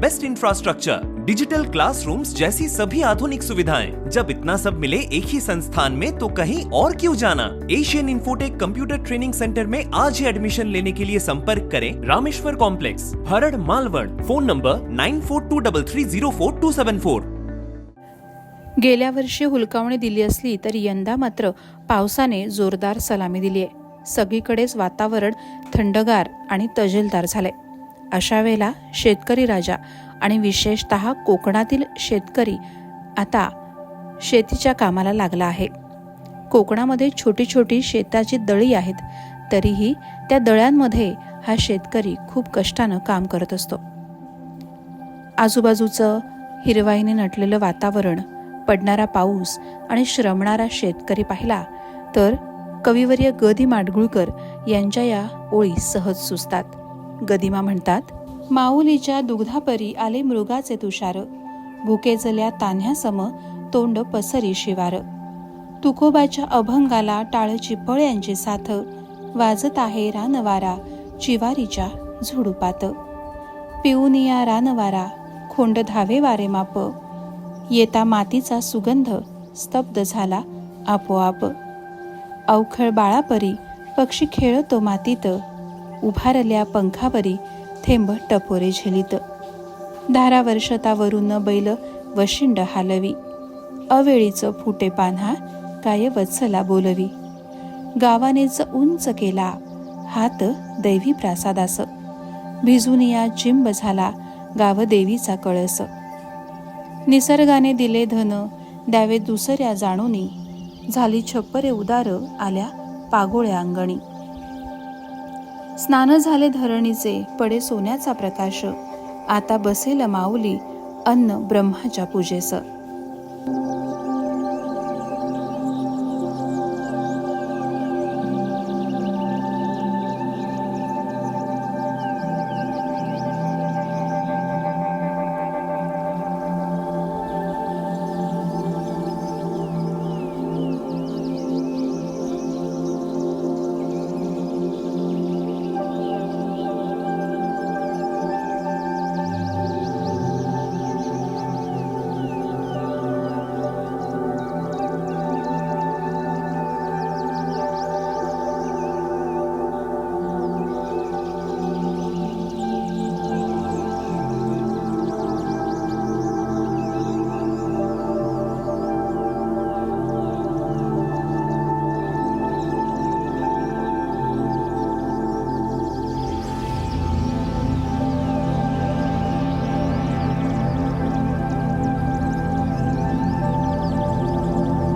best infrastructure digital classrooms जैसी सभी आधुनिक सुविधाएँ। जब इतना सब मिले एक ही संस्थान में तो कहीं और क्यों जाना? Asian Infotech computer training centre में आज ही एडमिशन लेने के लिए संपर्क करें रामेश्वर कॉम्प्लेक्स हरड़ मालवड phone number nine four two double three zero four two seven four गेल्या वर्षी हुलकावणी दिली असली तरी यंदा मात्र पावसाने जोरदार सलामी दिली आहे सगळीकडेच वातावरण थंडगार आणि तजेलदार झाले अशा वेळेला शेतकरी राजा आणि विशेषत कोकणातील शेतकरी आता शेतीच्या कामाला लागला आहे. कोकणामध्ये छोटी छोटी शेताची दळी आहेत तरीही त्या दळ्यांमध्ये हा शेतकरी खूप कष्टानं काम करत असतो. आजूबाजूचं हिरवाईने नटलेलं वातावरण पडणारा पाऊस आणि श्रमणारा शेतकरी पाहिला तर कविवर्य गदी माडगुळकर यांच्या या ओळी सहज सुचतात. गदिमा म्हणतात माऊलीच्या दुग्धापरी आले मृगाचे तुषार. भुकेजल्या तान्ह्यासम तोंड पसरी शिवार. तुकोबाच्या अभंगाला टाळची चिपळ्यांची साथ. वाजत आहे रानवारा चिवारीच्या झुडुपात. पिऊनिया रानवारा खोंड धावे वारे माप. येता मातीचा सुगंध स्तब्ध झाला आपोआप. अवखळ बाळापरी पक्षी खेळतो मातीत. उभारल्या पंखावरी थेंब टपोरे झेलित. धारा वर्षतावरून बैल वशिंड हालवी. अवेळीचं फुटे पान्हा काय वत्सला बोलवी. गावानेच उंच केला हात दैवी प्रासादास. भिजुनिया चिंब झाला गाव देवीचा कळस. निसर्गाने दिले धन द्यावे दुसऱ्या जाणूनी. झाली छप्परे उदार आल्या पागोळ्या अंगणी. स्नान झाले धरणीचे पडे सोन्याचा प्रकाश. आता बसेल माऊली अन्न ब्रह्माच्या पूजेस